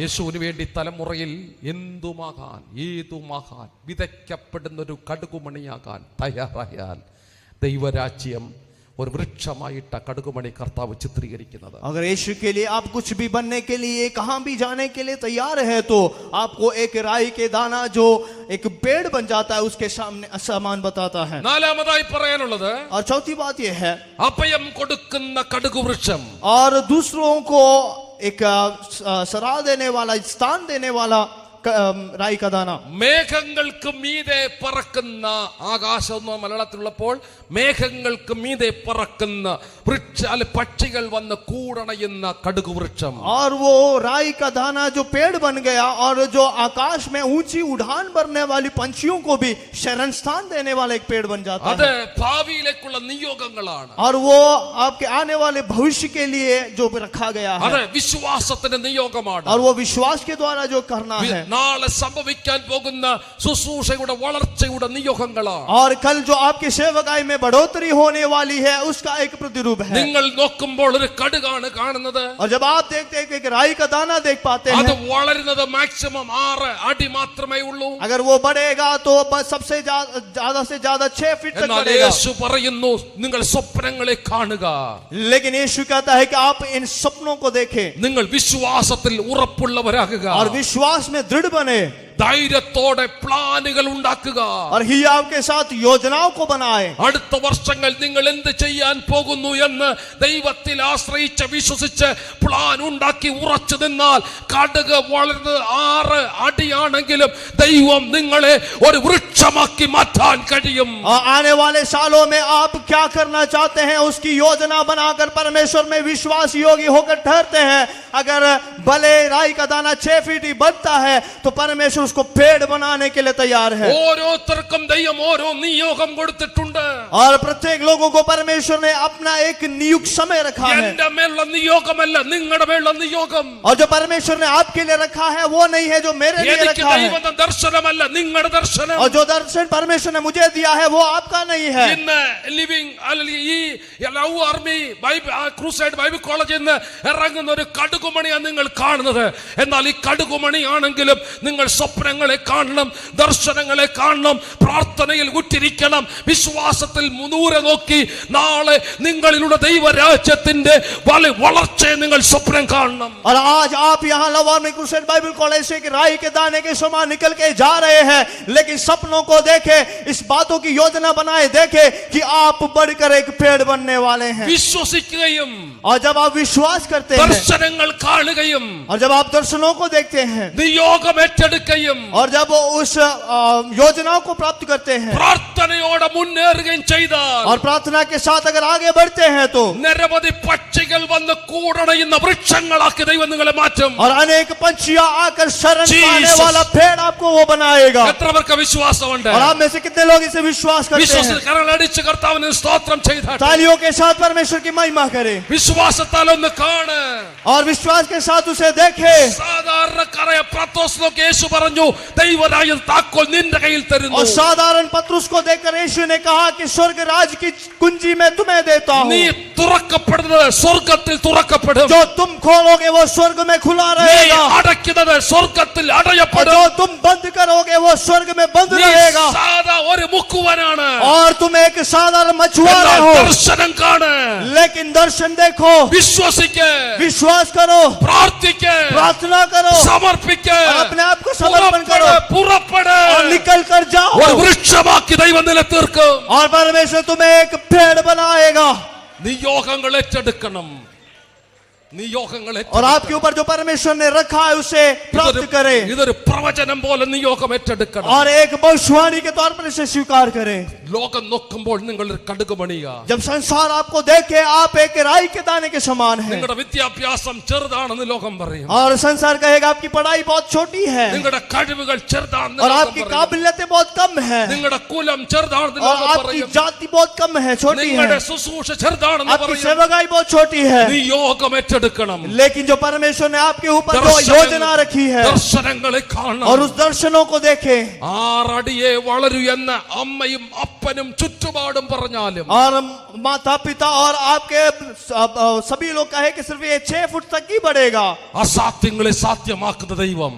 യേശുവിന് വേണ്ടി തലമുറയിൽ എന്തുമാകാൻ ഏതുമാകാൻ വിതയ്ക്കപ്പെടുന്ന ഒരു കടുകുമണിയാകാൻ തയ്യാറായാൽ ദൈവരാജ്യം ഒരു വൃക്ഷമായിട്ട് കടുകുമണി കർത്താവ് ചിത്രീകരിക്കുന്നത് അഗർ യേശു ആപ് കുച്ച് ഭി ബന്നേ ലിയേ കഹാം ഭി ജാനേ ലിയേ തയ്യാർ ഹേ തോ ആപ്കോ ഏക് രായി കെ ദാന ജോ ഏക് പേഡ് ബൻ ജാതാ ഹൈ ഉസ്കെ സാമനെ അസമാൻ ബതാതാ ഹൈ നാലാമതായി പറയാനുള്ളത് और ചൗതി बात ये കൊടുക്കുന്ന കടുകുവൃക്ഷം और दूसरों एक सराह देने वाला स्थान देने वाला റായി കഥാന മേഘങ്ങൾക്ക് മീതെ പറക്കുന്ന ആകാശം എന്ന് മലയാളത്തിലുള്ളപ്പോൾ മേഘങ്ങൾക്ക് മീതെ പറക്കുന്ന വൃക്ഷ അല്ലെ പക്ഷികൾ വന്ന് കൂടണയുന്ന കടുക് വൃക്ഷം और वो राई का दाना जो पेड़ बन गया और जो आकाश में ऊंची उड़ान भरने वाली पंछियों को भी शरण स्थान देने वाला एक पेड़ बन जाता അത് ഭാവിയിലേക്കുള്ള നിയോഗങ്ങളാണ് और वो आपके आने वाले भविष्य के लिए जो रखा गया है അത് വിശ്വാസത്തിന്റെ നിയോഗമാണ് और वो विश्वास के द्वारा जो करना है നാളെ സംഭവിക്കാൻ പോകുന്ന ശുശ്രൂഷയുടെ വളർച്ചയുടെ നിയോഗങ്ങളാണ് और कल जो आपकी सेवकाई में बढ़ोतरी होने वाली है उसका एक प्रतिरूप है നിങ്ങൾ നോക്കുമ്പോൾ ഒരു കടുകാണ് കാണുന്നത് और जब आप देखते हैं एक राई का दाना അത് വളരുന്നത് മാക്സിമം ആറ് അടി മാത്രമേ ഉള്ളൂ अगर वो बढ़ेगा तो सबसे ज्यादा से ज्यादा 6 फीट तक बढ़ेगा യേശു പറയുന്നു നിങ്ങൾ സ്വപ്നങ്ങളെ കാണുക लेकिन यीशु कहता है कि आप इन सपनों को देखें നിങ്ങൾ വിശ്വാസത്തിൽ ഉറപ്പുള്ളവരാകുക और विश्वास വിടുവനെ धैर्यத்தோட பிளானுகள் உண்டாക്കുക আর হিয়ാവേ সাথে যোজনাও কো বানায়ে হড়তবর্ষங்கள் നിങ്ങൾ എന്ത് ചെയ്യാൻ പോകുന്നോ എന്ന് ദൈവത്തിൽ ആശ്രയിച്ച വിശ്വസിച്ച് പ്ലാനുണ്ടാക്കി ഉറച്ചു നിന്നാൽ കാടു വളർന്ന ആറ് ആടിയാണെങ്കിലും ദൈവം നിങ്ങളെ ഒരു വൃക്ഷമാക്കി മാറ്റാൻ കഴിയും ആ आने वाले सालों में आप क्या करना चाहते हैं उसकी योजना बनाकर परमेश्वर में विश्वास योग्य होकर ठहरते हैं अगर भले রাই का दाना 6 फीटी बढ़ता है तो परमेश्वर ഉസ്കോ പേട് ലേ തയ്യാർ ഹെ ഓരോത്തർക്കും ദൈവം ഓരോ നിയോഗം കൊടുത്തിട്ടുണ്ട് ആർ പ്രത്യേക ലോകോ കോ പരമേശ്വർ നെ അപ്നാ ഏക് നിയുക് സമയ രഖാ ഹെ എൻ്റെ മേൽ ഉള്ള നിയോഗം അല്ല നിങ്ങളുടെ മേൽ നിയോഗം ഔർ ജോ പരമേശ്വർ നെ ആപ്കേ ലിയേ രഖാ ഹെ വോ നഹീ ഹെ ജോ മേരേ ലിയേ രഖാ ഹെ ദൈവം ദർശനം അല്ല നിങ്ങളുടെ ദർശനം ഔർ ജോ ദർശനം പരമേശ്വർ നെ മുജേ ദിയാ ഹെ വോ ആപ്കാ നഹീ ഹെ ഇന്ന ലിവിംഗ് ഈ love army Bible crusade Bible കോളേജിൽ നിന്ന് ഇറങ്ങുന്ന ഒരു കടുകുമണിയാണ് നിങ്ങൾ കാണുന്നത് എന്നാൽ ഈ കടുകുമണിയാണെങ്കിലും നിങ്ങൾ സ്വപ്നങ്ങളെ കാണണം ദർശനങ്ങളെ കാണണം പ്രാർത്ഥനയിൽ ഉത്തിരിക്കണം വിശ്വാസത്തിൽ മുനൂരെ നോക്കി നാളെ നിങ്ങളുടെ ദൈവരാജ്യത്തിന്റെ വല വളർച്ഛേ നിങ്ങൾ സ്വപ്നം കാണണം അപ്പോൾ आज आप यहां लवാനികുശേർ ബൈബിൾ കോളേജേക്കി റായിക്കേ दाणेക്കേ സമം निकलക്കേ जा रहे हैं लेकिन സ്വപ്നों को देखे इस बातों की योजना बनाए देखे कि आप बढ़कर एक पेड़ बनने वाले हैं विश्वासीകള്യം അപ്പോൾ जब आप विश्वास करते हैं ദർശനങ്ങളെ കാണുകയും അപ്പോൾ जब आप ദർശനों को देखते हैं ദി യോക്കമെറ്റഡ്ക ചെയ്യുകയും और जब उस योजनाओं को प्राप्त करते हैं प्रार्थना और प्रार्थना के साथ अगर आगे बढ़ते हैं तो നിരവധി പച്ച ಬಂದ ಕೂಡಣೆನ ವೃಕ್ಷಗಳಾಕ ದೈವನು ನಳೆ ಮಾಟಂ ಆ ಅನೇಕ ಪಂಚಿಯ ಆಕರ್ ಶರಣ ಆನೆ ವಾಳಾ ಬೇಡಾಕೋ ವ ಬನಾಯೇಗ ಕತ್ರವರ್ ಕ ವಿಶ್ವಾಸವಂಡೆ ಅರಾಮೆಸೆ ಕಿತ್ನೆ ಲೋಗ ಇಸ ವಿಶ್ವಾಸ ಕರ್ತೇ ವಿಶ್ವಾಸ ಕರ್ನ ಲಡಿಚ ಕರ್ತವನ ಸ್ತೋತ್ರಂ ಚೇದಾ ತಾಲಿಯೋಕೆ ಸಾಥ್ ಪರಮೇಶ್ವರ ಕಿ ಮಹಿಮಾ ಕರೆ ವಿಶ್ವಾಸ ತಾಲೋನ ಕಾಣ್ ಆರ್ ವಿಶ್ವಾಸ ಕೇ ಸಾಥ್ ಉಸೇ ದೇಖೇ ಅಸಾಧಾರಣ ಪತ್ರೋಸ್ಕೋ ಯೇಸು ಬರನು ದೈವರಾಯ್ ತಾಕೋ ನಿಂದ ಕೈಲ್ ತರುನು ಅಸಾಧಾರಣ ಪತ್ರೋಸ್ಕೋ ದೇಕರೆ ಯೇಸು ನೇ ಕಹಾ ಕಿ ಸ್ವರ್ಗರಾಜ್ ಕಿ ಕುಂಜಿ ಮೇ ತುಮೇ ದೇತಾ ಹೂ ನೀ ತುರಕಪಡನ സ്വർഗത്തിൽ തുറക്കപ്പെടും जो तुम खोलोगे वो स्वर्ग में खुला रहेगा അടയ്ക്കുന്നത് और അടയപ്പെടും जो तुम बंद करोगे वो स्वर्ग में बंद നീ रहेगा സാധാ ഒരു മുക്കുവനാണ് और तुम एक साधारण मछुआरा हो ദർശനം കാണ് लेकिन दर्शन देखो വിശ്വസിക്ക് विश्वास करो പ്രാർത്ഥിക്ക് प्रार्थना करो സമർപ്പിക്ക और अपने आप को समर्पण പുറപ്പെട്, करो പുറപ്പെട് और निकल कर जाओ ഒരു വൃക്ഷമാക്കി ദൈവം നില തീർക്കും और परमेश्वर तुम्हें एक पेड़ बनाए യോഗങ്ങൾ ഏറ്റെടുക്കണം नियोगങ്ങളെ ઓર આપકે ઉપર જો પરમેશ્વરને રખા હે ઉસે પ્રાપ્ત કરે इधर પ્રવચન બોલે નિયોગમ એટડક ઓર એક બૌશવાણી કે તોર પર ઇસે સ્વીકાર કરે લોકનકંભ બોલ નંગલ કડગમણીયા જમસાન સર આપકો દેખ કે આપ એકirai કે dane ke saman hai નંગડા વિદ્યાપ્યાસમ ચરદાણ ન લોકમ બોલે ઓર સંસાર કહેગા આપકી પઢાઈ બહોત છોટી હે નંગડા કડબગલ ચરદાણ ન ઓર આપકી કાબિલતે બહોત કમ હે નંગડા કુલમ ચરદાણ ન આપકી જાતિ બહોત કમ હે છોટી હે નંગડા સુસુશ ચરદાણ ન આપકી સેવાગાઈ બહોત છોટી હે નિયોગમ એટડક എടുക്കണം ജോ പരമേശ്വരനെ ആപ്കെ ഊപ്പർ ജോ യോജന റഖി ഹൈ ദർശനങ്ങളെ കാണണം ഔർ ഉസ് ദർശനോ കോ ദേഖേ ആറ് വളരു എന്ന് അമ്മയും അപ്പനും ചുറ്റുപാടും പറഞ്ഞാലും ആറ് മാതാ പിത ഔർ ആപ്കെ സബീ ലോ കഹേ കി സിർഫ് യേ 6 ഫുട് തക്കി ബഡേഗാ അസാത്യങ്ങളെ സാധ്യമാക്കുന്ന ദൈവം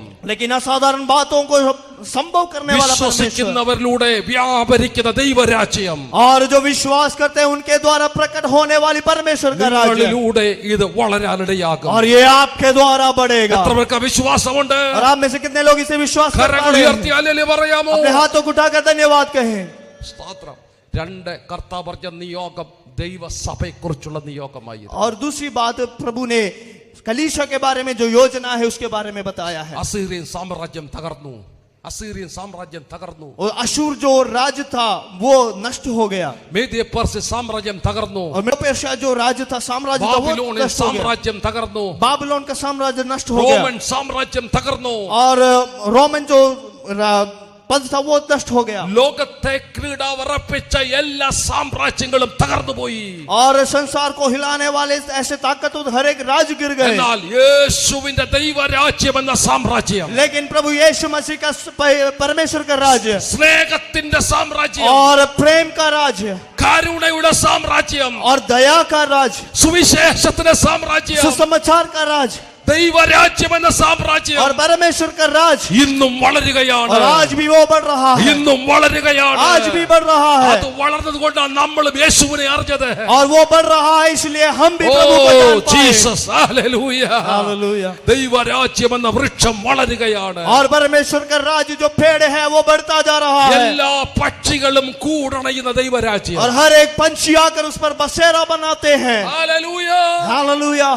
വിശ്വസിക്കുന്നവരിലൂടെ വ്യാപരിക്കുന്ന ദൈവരാജ്യം വിശ്വാസ് ഉനക്കെ ദ്വാരാ പ്രകട ഹോനെ വാലി പരമേശ്വരനിലൂടെ ഇത് വളരാനിടയാകും എത്ര പേർക്ക് വിശ്വാസമുണ്ട് പറയാമോ സ്തോത്രം രണ്ട് കർത്താവ് പറഞ്ഞ നിയോഗം ദൈവസഭയെക്കുറിച്ചുള്ള നിയോഗമായി और दूसरी बात प्रभु ने കലീഷ കെ ബാരെ മേ ജോ യോജന ഹൈ ഉസ്കെ ബാരെ മേ ബതായ ഹൈ അസീറിയൻ സാമ്രാജ്യം തകർന്നു असीरियन साम्राज्य തകർന്നു और अशूर जो राज्य था वो नष्ट हो गया मेदे पर्स साम्राज्यम തകർന്നു और मेपेर्शिया जो राज्य था साम्राज्य था तो वो नष्ट हो साम्राज्यम തകർന്നു ബാബിലോൺ का साम्राज्य नष्ट हो गया रोमन साम्राज्यम തകർന്നു और रोमन जो പഴയ ലോകം തകർന്നു പോയ ലോകത്തെ क्रीടവരപ്പിച്ച എല്ലാ സാമ്രാജ്യങ്ങളും തകർന്നു പോയി ആരെ സൻസാർ കൊഹിലാനെ വാലേ ഇസേ താകതു ഹരക് രാജ് ഗിർഗലെ എന്നാൽ യേശുവിന്റെ ദൈവരാജ്യം എന്ന സാമ്രാജ്യം ലേക്കിൻ പ്രഭു യേശു മശിഹ ക പരമേശര രാജ്യം സ്നേഹത്തിന്റെ സാമ്രാജ്യം ഓർ പ്രേം കാ രാജ്യം കരുണയുടെ സാമ്രാജ്യം ഓർ ദയാ കാ രാജ്യം സുവിശേഷത്തിന്റെ സാമ്രാജ്യം സുസമാചാർ കാ രാജ്യം ദൈവരാജ്യം എന്ന സാമ്രാജ്യം और परमेश्वर का राज ഇന്നും വളരുകയാണ് और आज भी वो बढ़ रहा है ഇന്നും വളരുകയാണ് आज भी बढ़ रहा है അത് വളർന്നതുകൊണ്ടാണ് നമ്മൾ യേശുവിനെ അറിഞ്ഞത് और वो बढ़ रहा है इसलिए हम भी प्रभु को जान पाए ജീസസ് ഹല്ലേലൂയ ഹല്ലേലൂയ ദൈവരാജ്യം എന്ന വൃക്ഷം വളരുകയാണ് और परमेश्वर का राज जो पेड़ है वो बढ़ता जा रहा है എല്ലാ പക്ഷികളും കൂടണയുന്ന ദൈവരാജ്യം और हर एक पंछी आकर उस पर बसेरा बनाते हैं हालेलुया हालेलुया